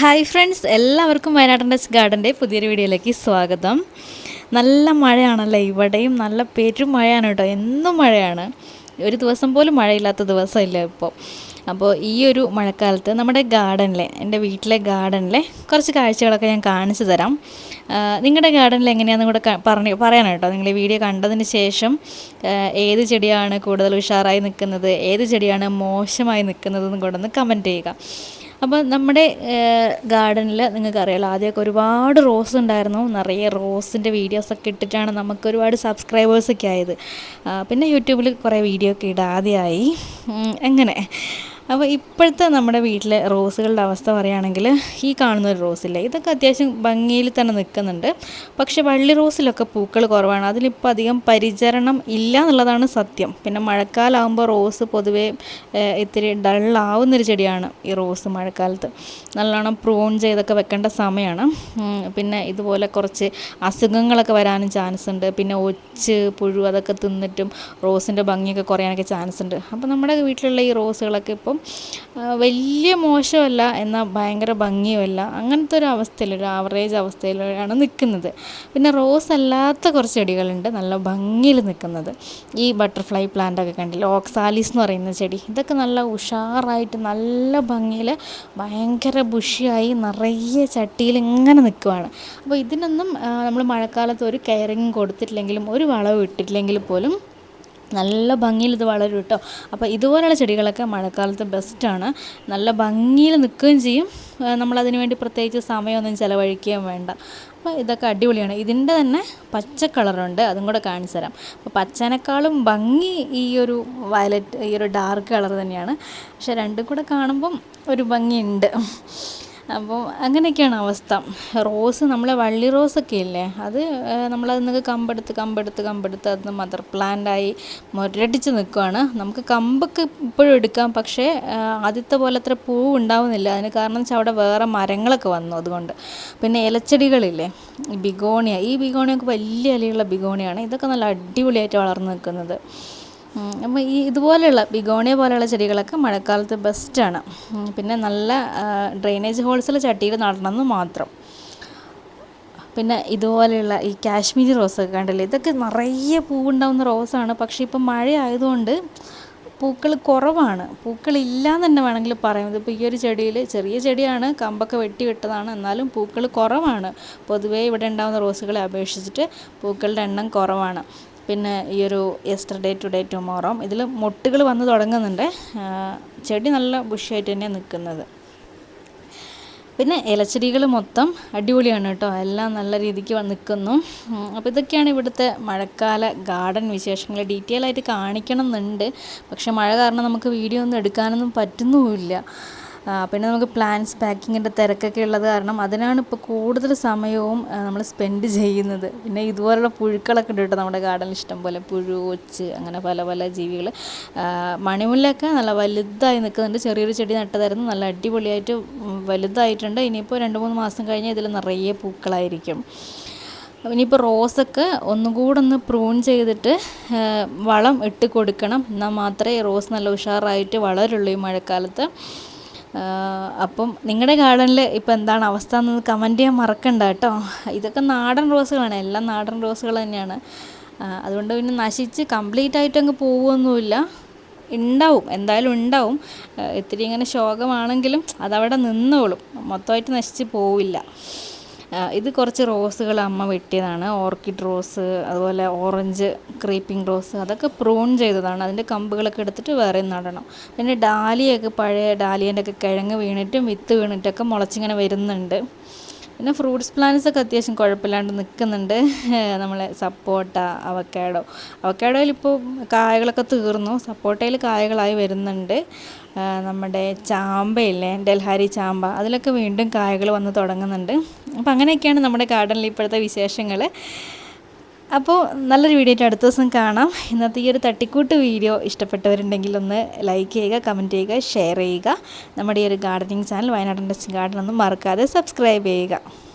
Hi friends എല്ലാവർക്കും വയനാടൻ touch ഗാർഡന്റെ പുതിയൊരു വീഡിയോയിലേക്ക് സ്വാഗതം. നല്ല മഴയാണല്ലേ ഇവിടെയും നല്ല പെരും മഴയാണ് കേട്ടോ എന്നും മഴയാണ്. ഒരു ദിവസം പോലും മഴയില്ലാത്ത ദിവസമില്ല ഇപ്പോൾ. അപ്പോൾ ഈ ഒരു മഴക്കാലത്ത് നമ്മുടെ ഗാർഡനിലെ എന്റെ വീട്ടിലെ ഗാർഡനിലെ കുറച്ച് കാഴ്ചകളൊക്കെ ഞാൻ കാണിച്ചു തരാം. നിങ്ങളുടെ ഗാർഡനിൽ എങ്ങനെയാണെന്ന് കൂടെ പറഞ്ഞു പറയാനാണ് കേട്ടോ. നിങ്ങൾ ഈ വീഡിയോ കണ്ടതിന് ശേഷം ഏത് ചെടിയാണ് കൂടുതൽ ഉഷാറായി നിൽക്കുന്നത് ഏത് ചെടിയാണ് മോശമായി നിൽക്കുന്നതെന്നും കൂടെ ഒന്ന് കമന്റ് ചെയ്യുക. അപ്പോൾ നമ്മുടെ ഗാർഡനിൽ നിങ്ങൾക്കറിയാലോ ആദ്യമൊക്കെ ഒരുപാട് റോസ് ഉണ്ടായിരുന്നു. നിറയെ റോസിന്റെ വീഡിയോസൊക്കെ ഇട്ടിട്ടാണ് നമുക്ക് ഒരുപാട് സബ്സ്ക്രൈബേഴ്സൊക്കെ ആയത്. പിന്നെ യൂട്യൂബിൽ കുറേ വീഡിയോ ഒക്കെ ഇടാതെയായി. അങ്ങനെ അപ്പോൾ ഇപ്പോഴത്തെ നമ്മുടെ വീട്ടിലെ റോസുകളുടെ അവസ്ഥ പറയുകയാണെങ്കിൽ ഈ കാണുന്ന ഒരു റോസില്ലേ ഇതൊക്കെ അത്യാവശ്യം ഭംഗിയിൽ തന്നെ നിൽക്കുന്നുണ്ട്. പക്ഷേ വള്ളി റോസിലൊക്കെ പൂക്കൾ കുറവാണ്. അതിലിപ്പോൾ അധികം പരിചരണം ഇല്ല എന്നുള്ളതാണ് സത്യം. പിന്നെ മഴക്കാലമാകുമ്പോൾ റോസ് പൊതുവേ ഇത്തിരി ഡള്ളാവുന്നൊരു ചെടിയാണ് ഈ റോസ് മഴക്കാലത്ത്. നല്ലോണം പ്രൂൺ ചെയ്തൊക്കെ വെക്കേണ്ട സമയമാണ്. പിന്നെ ഇതുപോലെ കുറച്ച് അസുഖങ്ങളൊക്കെ വരാനും ചാൻസ് ഉണ്ട്. പിന്നെ ഒച്ച് പുഴു അതൊക്കെ തിന്നിട്ടും റോസിന്റെ ഭംഗിയൊക്കെ കുറയാനൊക്കെ ചാൻസ് ഉണ്ട്. അപ്പോൾ നമ്മുടെ വീട്ടിലുള്ള ഈ റോസുകളൊക്കെ ഇപ്പം വലിയ മോശമല്ല എന്നാൽ ഭയങ്കര ഭംഗിയുമല്ല. അങ്ങനത്തെ ഒരു അവസ്ഥയിൽ ഒരു ആവറേജ് അവസ്ഥയിലാണ് നിൽക്കുന്നത്. പിന്നെ റോസ് അല്ലാത്ത കുറച്ച് ചെടികളുണ്ട് നല്ല ഭംഗിയിൽ നിൽക്കുന്നത്. ഈ ബട്ടർഫ്ലൈ പ്ലാന്റ് ഒക്കെ കണ്ടില്ല? ഓക്സാലിസ് എന്ന് പറയുന്ന ചെടി. ഇതൊക്കെ നല്ല ഉഷാറായിട്ട് നല്ല ഭംഗിയിൽ ഭയങ്കര ബുഷിയായി നിറയെ ചട്ടിയിൽ ഇങ്ങനെ നിൽക്കുവാണ്. അപ്പോൾ ഇതിനൊന്നും നമ്മൾ മഴക്കാലത്ത് ഒരു കെയറിങ് കൊടുത്തിട്ടില്ലെങ്കിലും ഒരു വളവും ഇട്ടിട്ടില്ലെങ്കിൽ പോലും നല്ല ഭംഗിയിൽ ഇത് വളരും കേട്ടോ. അപ്പോൾ ഇതുപോലെയുള്ള ചെടികളൊക്കെ മഴക്കാലത്ത് ബെസ്റ്റാണ് നല്ല ഭംഗിയിൽ നിൽക്കുകയും ചെയ്യും. നമ്മളതിന് വേണ്ടി പ്രത്യേകിച്ച് സമയമൊന്നും ചിലവഴിക്കുകയും വേണ്ട. അപ്പോൾ ഇതൊക്കെ അടിപൊളിയാണ്. ഇതിന്റെ തന്നെ പച്ച കളറുണ്ട്. അതും കൂടെ കാണിച്ചു തരാം. അപ്പോൾ പച്ചനേക്കാളും ഭംഗി ഈ ഒരു വയലറ്റ് ഈ ഒരു ഡാർക്ക് കളർ തന്നെയാണ്. പക്ഷേ രണ്ടും കൂടെ കാണുമ്പം ഒരു ഭംഗിയുണ്ട്. അപ്പോൾ അങ്ങനെയൊക്കെയാണ് അവസ്ഥ. റോസ് നമ്മളെ വള്ളി റോസൊക്കെ ഇല്ലേ? അത് നമ്മളതിൽ നിങ്ങൾക്ക് കമ്പെടുത്ത് കമ്പെടുത്ത് കമ്പെടുത്ത് അത് മദർ പ്ലാന്റായി മുരടിച്ച് നിൽക്കുവാണ് നമുക്ക് കമ്പൊക്കെ ഇപ്പോഴും എടുക്കാം പക്ഷേ ആദ്യത്തെ പോലെ അത്ര പൂവ് ഉണ്ടാവുന്നില്ല. അതിന് കാരണം വെച്ചാൽ അവിടെ വേറെ മരങ്ങളൊക്കെ വന്നു അതുകൊണ്ട്. പിന്നെ ഇലച്ചെടികളില്ലേ ബിഗോണിയ. ഈ ബിഗോണിയൊക്കെ വലിയ ഇലയുള്ള ബിഗോണിയാണ്. ഇതൊക്കെ നല്ല അടിപൊളിയായിട്ട് വളർന്നു നിൽക്കുന്നത്. അപ്പോൾ ഈ ഇതുപോലെയുള്ള ബിഗോണിയ പോലെയുള്ള ചെടികളൊക്കെ മഴക്കാലത്ത് ബെസ്റ്റാണ് പിന്നെ നല്ല ഡ്രെയിനേജ് ഹോൾസിൽ ചട്ടിയിൽ നടണമെന്ന് മാത്രം. പിന്നെ ഇതുപോലെയുള്ള ഈ കാശ്മീരി റോസൊക്കെ കണ്ടില്ലേ? ഇതൊക്കെ നിറയെ പൂവുണ്ടാവുന്ന റോസാണ് പക്ഷേ ഇപ്പം മഴ ആയതുകൊണ്ട് പൂക്കൾ കുറവാണ്. പൂക്കളില്ല എന്ന് തന്നെ വേണമെങ്കിൽ പറയാം. ഇപ്പോൾ ഈ ഒരു ചെടിയിൽ ചെറിയ ചെടിയാണ് കമ്പൊക്കെ വെട്ടി വിട്ടതാണ്. എന്നാലും പൂക്കൾ കുറവാണ്. പൊതുവേ ഇവിടെ ഉണ്ടാകുന്ന റോസുകളെ അപേക്ഷിച്ചിട്ട് പൂക്കളുടെ എണ്ണം കുറവാണ്. പിന്നെ ഈ ഒരു യെസ്റ്റർഡേ ടുഡേ ടുമോറോ ഇതിൽ മൊട്ടുകൾ വന്ന് തുടങ്ങുന്നുണ്ട്. ചെടി നല്ല ബുഷിയായിട്ട് തന്നെയാണ് നിൽക്കുന്നത് പിന്നെ ഇലച്ചെടികൾ മൊത്തം അടിപൊളിയാണ് കേട്ടോ. എല്ലാം നല്ല രീതിക്ക് നിൽക്കുന്നു അപ്പോൾ ഇതൊക്കെയാണ് ഇവിടുത്തെ മഴക്കാല ഗാർഡൻ വിശേഷങ്ങൾ ഡീറ്റെയിൽ ആയിട്ട് കാണിക്കണം എന്നുണ്ട് പക്ഷേ മഴ കാരണം നമുക്ക് വീഡിയോ ഒന്നും എടുക്കാനൊന്നും പറ്റുന്നുമില്ല. പിന്നെ നമുക്ക് പ്ലാൻസ് പാക്കിങ്ങിന്റെ തിരക്കൊക്കെ ഉള്ളത് കാരണം അതിനാണ് ഇപ്പോൾ കൂടുതൽ സമയവും നമ്മൾ സ്പെൻഡ് ചെയ്യുന്നത്. പിന്നെ ഇതുപോലുള്ള പുഴുക്കളൊക്കെ ഉണ്ട് കേട്ടോ നമ്മുടെ ഗാർഡനിൽ ഇഷ്ടം പോലെ. പുഴു ഒച്ച് അങ്ങനെ പല പല ജീവികൾ. മണിമുല്ലൊക്കെ നല്ല വലുതായി നിൽക്കുന്നുണ്ട്. ചെറിയൊരു ചെടി നട്ടതായിരുന്നു. നല്ല അടിപൊളിയായിട്ട് വലുതായിട്ടുണ്ട്. ഇനിയിപ്പോൾ രണ്ട് മൂന്ന് മാസം കഴിഞ്ഞാൽ ഇതിൽ നിറയെ പൂക്കളായിരിക്കും. ഇനിയിപ്പോൾ റോസൊക്കെ ഒന്നും കൂടെ ഒന്ന് പ്രൂൺ ചെയ്തിട്ട് വളം ഇട്ട് കൊടുക്കണം. എന്നാൽ മാത്രമേ റോസ് നല്ല ഉഷാറായിട്ട് വളരുള്ളൂ ഈ മഴക്കാലത്ത്. അപ്പം നിങ്ങളുടെ ഗാർഡനിൽ ഇപ്പോൾ എന്താണ് അവസ്ഥ എന്ന് കമന്റ് ചെയ്യാൻ മറക്കണ്ട കേട്ടോ. ഇതൊക്കെ നാടൻ റോസുകളാണ് എല്ലാം നാടൻ റോസുകൾ തന്നെയാണ്. അതുകൊണ്ട് പിന്നെ നശിച്ച് കംപ്ലീറ്റ് ആയിട്ട് അങ്ങ് പോവുമൊന്നുമില്ല ഉണ്ടാവും എന്തായാലും ഉണ്ടാവും. ഇത്തിരി ഇങ്ങനെ ശോകമാണെങ്കിലും അതവിടെ നിന്നോളും. മൊത്തമായിട്ട് നശിച്ച് പോവില്ല. ഇത് കുറച്ച് റോസുകൾ അമ്മ വെട്ടിയതാണ്. ഓർക്കിഡ് റോസ് അതുപോലെ ഓറഞ്ച് ക്രീപ്പിംഗ് റോസ് അതൊക്കെ പ്രൂൺ ചെയ്തതാണ്. അതിന്റെ കമ്പുകളൊക്കെ എടുത്തിട്ട് വേറെ നടണം. പിന്നെ ഡാലിയൊക്കെ പഴയ ഡാലിയന്റെ ഒക്കെ കിഴങ്ങ് വീണിട്ടും വിത്ത് വീണിട്ടൊക്കെ മുളച്ചിങ്ങനെ വരുന്നുണ്ട്. പിന്നെ ഫ്രൂട്ട്സ് പ്ലാന്റ്സ് ഒക്കെ അത്യാവശ്യം കുഴപ്പമില്ലാണ്ട് നിൽക്കുന്നുണ്ട്. നമ്മളെ സപ്പോട്ട അവക്കാഡോ അവക്കാഡോയിൽ ഇപ്പോൾ കായകളൊക്കെ തീർന്നു. സപ്പോട്ടയിൽ കായകളായി വരുന്നുണ്ട്. നമ്മുടെ ചാമ്പയില്ലേ ഡൽഹാരി ചാമ്പ. അതിലൊക്കെ വീണ്ടും കായകൾ വന്ന് തുടങ്ങുന്നുണ്ട്. അപ്പോൾ അങ്ങനെയൊക്കെയാണ് നമ്മുടെ ഗാർഡനിൽ ഇപ്പോഴത്തെ വിശേഷങ്ങൾ അപ്പോൾ നല്ലൊരു വീഡിയോ ആയിട്ട് അടുത്ത ദിവസം കാണാം. ഇന്നത്തെ ഈ ഒരു തട്ടിക്കൂട്ട് വീഡിയോ ഇഷ്ടപ്പെട്ടവരുണ്ടെങ്കിൽ ഒന്ന് ലൈക്ക് ചെയ്യുക കമന്റ് ചെയ്യുക ഷെയർ ചെയ്യുക. നമ്മുടെ ഈ ഒരു gardening channel Wayanad industry garden ഒന്നും മറക്കാതെ സബ്സ്ക്രൈബ് ചെയ്യുക.